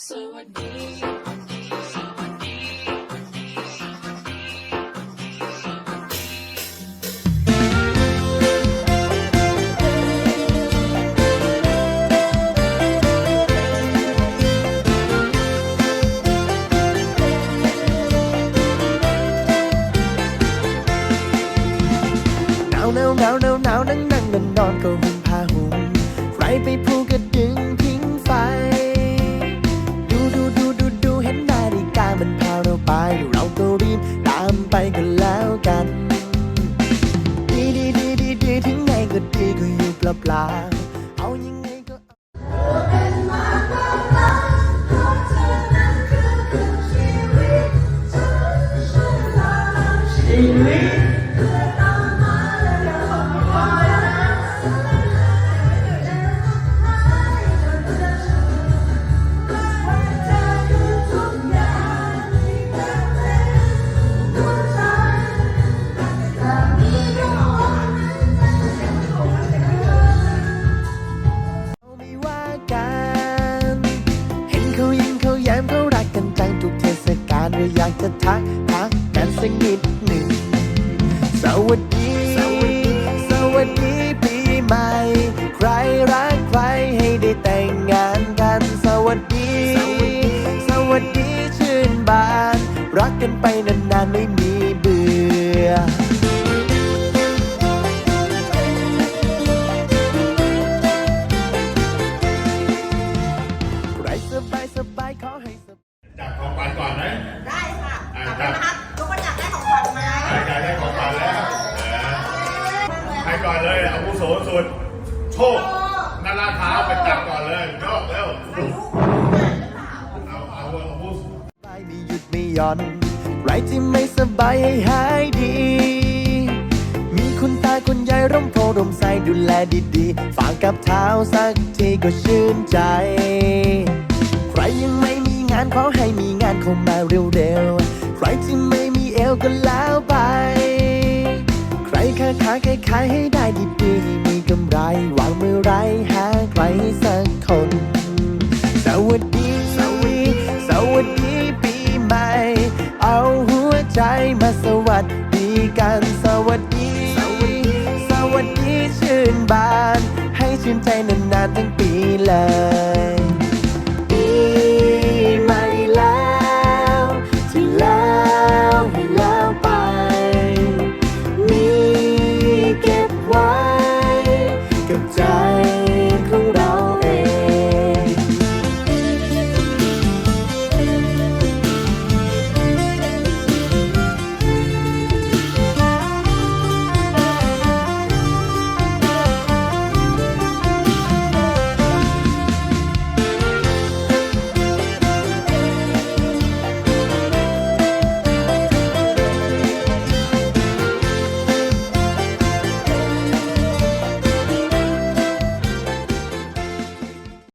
สวัสดีหนาวหนาวหนาวหนาวหนาวนั่งนั่งนอนนอนก็หุ่มผ้าห่มใครไปพูกระ ไงก็ดีก็อยู่เปล่าเปล่า ราอยากจะทักทักกันสักนิดหนึ่ง สวัสดี สวัสดี สวัสดีปีใหม่ ใครรักใครให้ได้แต่งงานกัน สวัสดี สวัสดีสวัสดีชื่นบาน รักกันไปนานๆไม่มีเบื่อใครสบายสบาย ก่อนเลยอาวุโสสุด โชคนาราเท้าไปจับก่อนเลยยกเร็วเอาเอาอาวุโสบายไม่หยุดไม่หย่อนใครที่ไม่สบายให้หายดี มีคุณตาคุณยายร่มโพร่มใสดูแลดีๆฝากกับเท้าสักทีก็ชื่นใจ ใครยังไม่มีงานขอให้มีงานเข้ามาเร็วๆ ใครที่ไม่มีเอวก็แล้วไป ครค้าขายขายขายให้ได้ดีๆให้มีกำไรวางมือไรหาใครสักคน สวัสดี สวัสดี สวัสดีปีใหม่ เอาหัวใจมาสวัสดีกัน สวัสดี สวัสดี สวัสดีชื่นบาน ให้ชื่นใจนานๆทั้งปีเลย 자